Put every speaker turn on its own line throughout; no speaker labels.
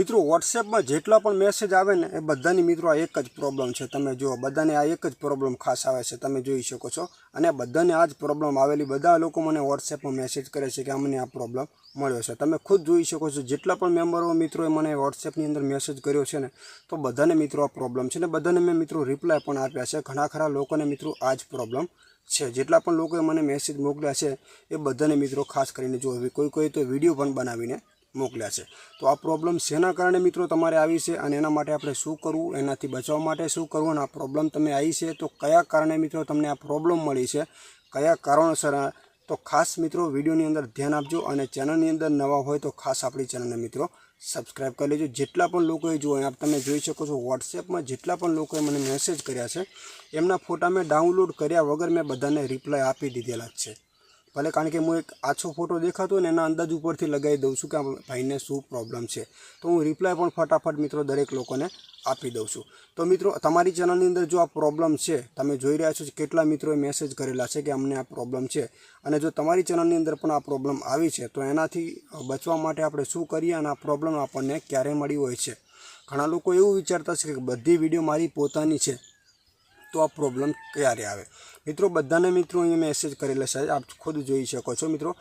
મિત્રો વોટ્સએપમાં જેટલા પણ મેસેજ આવે ને, એ બધાની મિત્રો આ એક જ પ્રોબ્લેમ છે. તમે જુઓ, બધાને આ એક જ પ્રોબ્લેમ ખાસ આવે છે. તમે જોઈ શકો છો. અને બધાને આ જ પ્રોબ્લેમ આવેલી બધા લોકો મને વોટ્સએપમાં મેસેજ કરે છે કે અમને આ પ્રોબ્લેમ મળ્યો છે. તમે ખુદ જોઈ શકો છો, જેટલા પણ મેમ્બરો મિત્રોએ મને વોટ્સએપની અંદર મેસેજ કર્યો છે ને, તો બધાને મિત્રો આ પ્રોબ્લેમ છે. ને બધાને મેં, મિત્રો રિપ્લાય પણ આપ્યા છે. ઘણા ખરા લોકોને, મિત્રો, આ જ પ્રોબ્લેમ છે. જેટલા પણ લોકોએ મને મેસેજ મોકલ્યા છે, એ બધાને, મિત્રો, ખાસ કરીને જો કોઈ કોઈ તો વીડિયો પણ બનાવીને મોકલ્યા છે. તો આ પ્રોબ્લેમ શેના કારણે મિત્રો તમારે આવી છે અને એના માટે આપણે શું કરવું, એનાથી બચવા માટે શું કરવું અને આ પ્રોબ્લેમ તમે આવી છે, તો કયા કારણે મિત્રો તમને આ પ્રોબ્લેમ મળી છે? કયા કારણોસર તો ખાસ મિત્રો વિડીયોની અંદર ધ્યાન આપજો અને ચેનલની અંદર નવા હોય તો ખાસ આપણી ચેનલને મિત્રો સબસ્ક્રાઈબ કરી લેજો. જેટલા પણ લોકોએ જો આપ તમે જોઈ શકો છો વોટ્સએપમાં જેટલા પણ લોકોએ મને મેસેજ કર્યા છે, એમના ફોટા મેં ડાઉનલોડ કર્યા વગર મેં બધાને રિપ્લાય આપી દીધેલા જ છે. ભલે કારણ કે હું એક આછો ફોટો દેખાતો ને એના અંદાજ ઉપરથી લગાવી દઉં છું કે આ ભાઈને શું પ્રોબ્લેમ છે. તો હું રિપ્લાય પણ ફટાફટ મિત્રો દરેક લોકોને આપી દઉં છું. તો મિત્રો, તમારી ચેનલની અંદર જો આ પ્રોબ્લેમ છે, તમે જોઈ રહ્યા છો કે કેટલા મિત્રોએ મેસેજ કરેલા છે કે અમને આ પ્રોબ્લેમ છે. અને જો તમારી ચેનલની અંદર પણ આ પ્રોબ્લેમ આવી છે, તો એનાથી બચવા માટે આપણે શું કરીએ અને આ પ્રોબ્લેમ આપણને ક્યારે મળી હોય છે? ઘણા લોકો એવું વિચારતા છે કે બધી વીડિયો મારી પોતાની છે. તો આ પ્રોબ્લેમ ક્યારે આવે? મિત્રો, બધાને મિત્રો અહીંયા મેસેજ કરેલા છે. આપ ખુદ જોઈ શકો છો મિત્રો.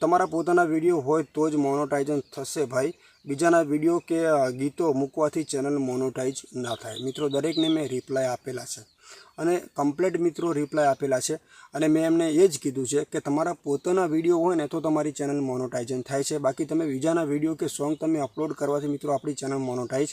તમારા પોતાના વીડિયો હોય તો જ મોનોટાઇઝન થશે ભાઈ. બીજાના વીડિયો કે ગીતો મૂકવાથી ચેનલ મોનોટાઇઝ ના થાય. મિત્રો, દરેકને મેં રિપ્લાય આપેલા છે. અને કમ્પ્લેટ મિત્રો રિપ્લાય આપેલા છે. અને મેં એમને એ જ કીધું છે કે તમારા પોતાના વીડિયો હોય ને તો તમારી ચેનલ મોનોટાઇઝન થાય છે. બાકી તમે બીજાના વીડિયો કે સોંગ તમે અપલોડ કરવાથી મિત્રો આપણી ચેનલ મોનોટાઇઝ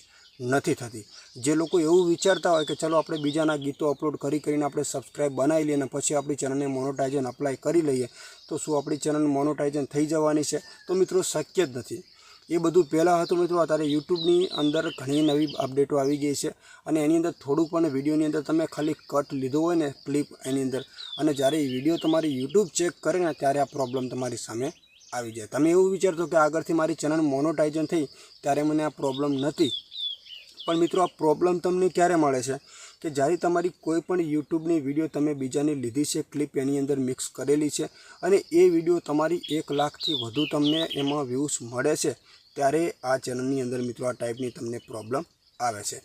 નથી થતી. જે લોકો એવું વિચારતા હોય કે ચલો આપણે બીજાના ગીતો અપલોડ કરી કરીને આપણે સબસ્ક્રાઈબ બનાવી લઈએ અને પછી આપણી ચેનલને મોનોટાઇઝન અપ્લાય કરી લઈએ, તો શું આપણી ચેનલ મોનોટાઇઝન થઈ જવાની છે? તો મિત્રો શક્ય જ નથી. એ બધું પહેલાં હતું મિત્રો, અત્યારે યુટ્યુબની અંદર ઘણી નવી અપડેટો આવી ગઈ છે અને એની અંદર થોડું પણ વિડીયોની અંદર તમે ખાલી કટ લીધો હોય ને ક્લિપ એની અંદર, અને જ્યારે એ વીડિયો તમારી યુટ્યુબ ચેક કરે ને ત્યારે આ પ્રોબ્લેમ તમારી સામે આવી જાય. તમે એવું વિચારતો કે આગળથી મારી ચેનલ મોનોટાઇઝન થઈ, ત્યારે મને આ પ્રોબ્લેમ નથી. પણ મિત્રો, આ પ્રોબ્લેમ તમને ક્યારે મળે છે? કે જ્યારે તમારી કોઈ પણ યુટ્યુબની વીડિયો તમે બીજાની લીધી છે ક્લિપ એની અંદર મિક્સ કરેલી છે અને એ વીડિયો તમારી એક લાખથી વધુ તમને એમાં વ્યૂઝ મળે છે, ત્યારે આ ચેનલની અંદર મિત્રો, આ ટાઈપની તમને પ્રોબ્લેમ આવે છે.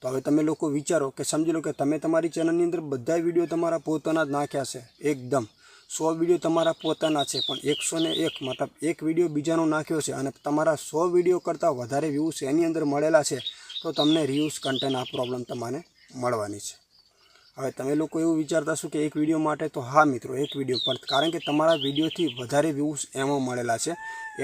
તો હવે તમે લોકો વિચારો કે સમજી લો કે તમે તમારી ચેનલની અંદર બધા વીડિયો તમારા પોતાના જ નાખ્યા છે, એકદમ. સો વીડિયો તમારા પોતાના છે, પણ એકસો ને એક મતલબ એક વીડિયો બીજાનો નાખ્યો છે અને તમારા સો વીડિયો કરતાં વધારે વ્યૂઝ એની અંદર મળેલા છે તો તમને રિવ્યુઝ કન્ટેન્ટ આ પ્રોબ્લેમ તમારે મળવાની છે. હવે તમે લોકો એવું વિચારતા છો કે એક વીડિયો માટે તો હા મિત્રો, એક વીડિયો પણ. કારણ કે તમારા વિડીયોથી વધારે વ્યૂઝ એમાં મળેલા છે.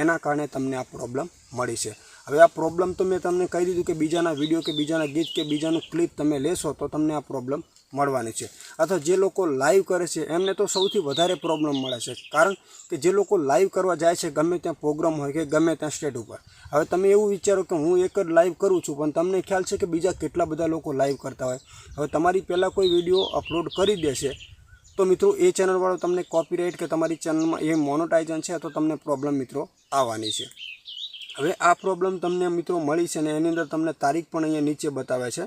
એના કારણે તમને આ પ્રોબ્લેમ મળી છે. હવે આ પ્રોબ્લેમ તો મેં તમને કહી દીધું કે બીજાના વીડિયો કે બીજાના ગીત કે બીજાનું ક્લિપ તમે લેશો તો તમને આ પ્રોબ્લેમ મળવાની છે. અથવા જે લોકો લાઈવ કરે છે, એમને તો સૌથી વધારે પ્રોબ્લેમ મળે છે. કારણ કે જે લોકો લાઈવ કરવા જાય છે, ગમે ત્યાં પ્રોગ્રામ હોય કે ગમે ત્યાં સ્ટેટ ઉપર. હવે તમે એવું વિચારો કે હું એક જ લાઈવ કરું છું, પણ તમને ખ્યાલ છે કે બીજા કેટલા બધા લોકો લાઈવ કરતા હોય. હવે તમારી પહેલાં કોઈ વીડિયો અપલોડ કરી દેશે, તો મિત્રો એ ચેનલવાળો તમને કોપીરાઇટ કે તમારી ચેનલમાં એ મોનોટાઇઝન છે, તો તમને પ્રોબ્લેમ મિત્રો આવવાની છે. હવે આ પ્રોબ્લેમ તમને મિત્રો મળી છે ને એની અંદર તમને તારીખ પણ અહીંયા નીચે બતાવે છે.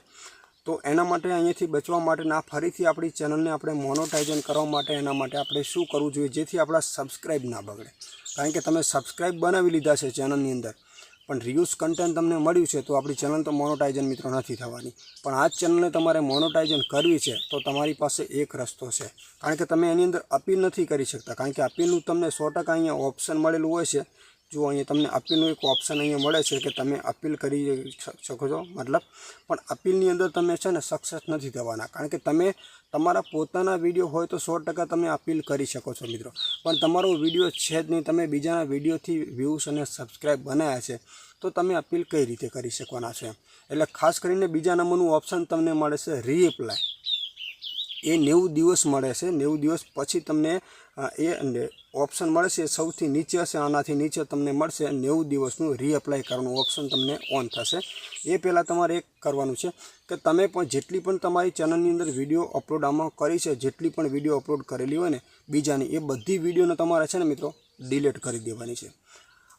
તો એના માટે અહીંયાથી બચવા માટે ના ફરીથી આપણી ચેનલને આપણે મોનોટાઇઝન કરવા માટે એના માટે આપણે શું કરવું જોઈએ જેથી આપણા સબસ્ક્રાઇબ ના બગડે. કારણ કે તમે સબસ્ક્રાઇબ બનાવી લીધા છે ચેનલની અંદર, પણ રિયુઝ કન્ટેન્ટ તમને મળ્યું છે તો આપણી ચેનલ તો મોનોટાઇઝન મિત્રો નથી થવાની. પણ આ ચેનલને તમારે મોનોટાઇઝન કરવી છે તો તમારી પાસે એક રસ્તો છે. કારણ કે તમે એની અંદર અપીલ નથી કરી શકતા. કારણ કે અપીલનું તમને સો ટકા અહીંયા ઓપ્શન મળેલું હોય છે. જો અહીંયા તમને અપીલનું એક ઓપ્શન અહીંયા મળે છે કે તમે અપીલ કરી શકો છો, મતલબ પણ અપીલની અંદર તમે છે ને સક્સેસ નથી થવાના. કારણ કે તમે, તમારા પોતાના વીડિયો હોય તો સો ટકા તમે અપીલ કરી શકો છો મિત્રો. પણ તમારો વીડિયો છે જ નહીં, તમે બીજાના વિડીયોથી વ્યૂઝ અને સબસ્ક્રાઈબ બનાવ્યા છે, તો તમે અપીલ કઈ રીતે કરી શકવાના છે એટલે ખાસ કરીને બીજા નંબરનું ઓપ્શન તમને મળે છે રીએપ્લાય એ નેવું દિવસ મળે છે. નેવું દિવસ પછી તમને એ ઓપ્શન મળશે સૌથી નીચે હશે, આનાથી નીચે તમને મળશે નેવું દિવસનું રીઅપ્લાય કરવાનું ઓપ્શન તમને ઓન થશે. એ પહેલાં તમારે એક કરવાનું છે કે તમે પણ જેટલી પણ તમારી ચેનલની અંદર વીડિયો અપલોડ આમાં કરી છે, જેટલી પણ વીડિયો અપલોડ કરેલી હોય ને, બીજાની, એ બધી વિડીયોને તમારે છે ને મિત્રો ડિલીટ કરી દેવાની છે.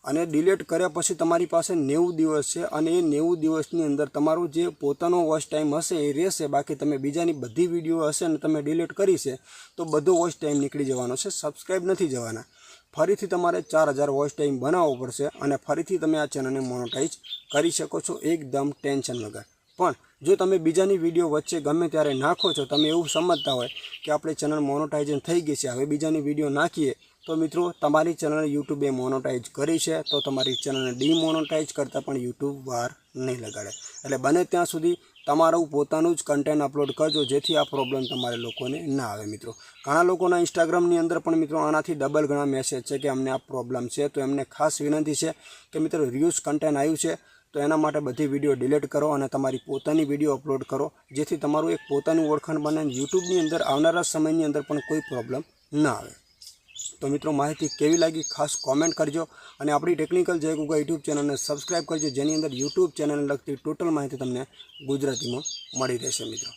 અને ડિલેટ કર્યા પછી તમારી પાસે નેવું દિવસ છે અને એ નેવું દિવસની અંદર તમારો જે પોતાનો વોચ ટાઈમ હશે એ રહેશે. બાકી તમે બીજાની બધી વીડિયો હશે અને તમે ડિલેટ કરી છે, તો બધો વોચ ટાઈમ નીકળી જવાનો છે. સબસ્ક્રાઈબ નથી જવાના. ફરીથી તમારે ચાર હજાર વોચ ટાઈમ બનાવવો પડશે અને ફરીથી તમે આ ચેનલને મોનોટાઈઝ કરી શકો છો એકદમ ટેન્શન વગર. પણ જો તમે બીજાની વીડિયો વચ્ચે ગમે ત્યારે નાખો છો, તમે એવું સમજતા હોય કે આપણે ચેનલ મોનોટાઇઝન થઈ ગઈ છે, હવે બીજાની વીડિયો નાખીએ તો મિત્રો, તમારી ચેનલ યુટ્યુબે મોનોટાઈઝ કરી છે, તો તમારી ચેનલને ડીમોનોટાઈઝ કરતાં પણ યુટ્યુબ વાર નહીં લગાડે. એટલે બને ત્યાં સુધી તમારું પોતાનું જ કન્ટેન્ટ અપલોડ કરજો, જેથી આ પ્રોબ્લેમ તમારે લોકોને ના આવે મિત્રો. ઘણા લોકોના ઇન્સ્ટાગ્રામની અંદર પણ મિત્રો, આનાથી ડબલ ઘણા મેસેજ છે કે અમને આ પ્રોબ્લેમ છે, તો એમને ખાસ વિનંતી છે કે મિત્રો રિયુઝ કન્ટેન્ટ આવ્યું છે, તો એના માટે બધી વીડિયો ડિલીટ કરો અને તમારી પોતાની વીડિયો અપલોડ કરો, જેથી તમારું એક પોતાનું ઓળખાણ બને યુટ્યુબની અંદર આવનારા સમયની અંદર પણ કોઈ પ્રોબ્લેમ ના આવે. તો મિત્રો, માહિતી કેવી લાગી ખાસ કોમેન્ટ કરજો અને આપણી ટેકનિકલ જય ગુગા યુટ્યુબ ચેનલને સબસ્ક્રાઈબ કરજો, જેની અંદર યુટ્યુબ ચેનલને લગતી ટોટલ માહિતી તમને ગુજરાતીમાં મળી રહેશે મિત્રો.